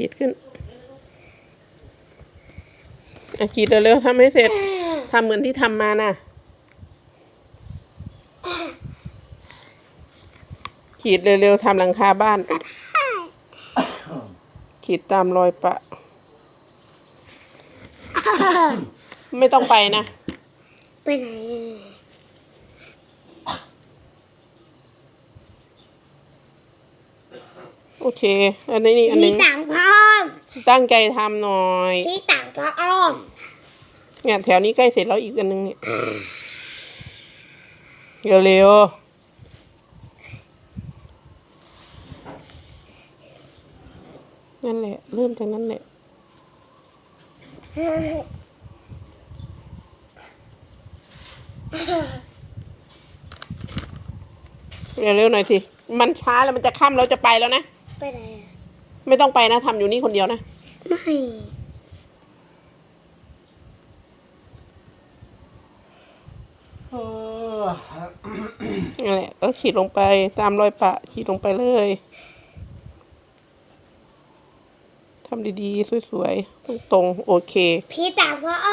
ขีดขึ้นอะขีดเร็วๆทำให้เสร็จทำเหมือนที่ทำมาน่ะ ขีดเร็วๆทำหลังคาบ้าน ขีดตามรอยปะ ไม่ต้องไปนะ ไปไหนโอเค อันนี้นี่อันหนึพี่ง ต่างพ่อมตั้งใจทำหน่อยพี่ต่างพ่ออ้อม เนี่ยแถวนี้ใกล้เสร็จแล้วอีกอันหนึงเนี่ยเร็วๆนั่นแหละเริ่มจากนั้นแหละเร็วๆหน่อยสิ มันช้าแล้วมันจะค่ำแล้วจะไปแล้วนะ ไปไหนอะ ไม่ต้องไปนะทำอยู่นี่คนเดียวนะ ไม่นั่นแหละก็ขีดลงไปตามรอยปะ ขีดลงไปเลยทำดีๆ สวยๆ ตรงๆ โอเค พี่ต่างพ่ออ้อม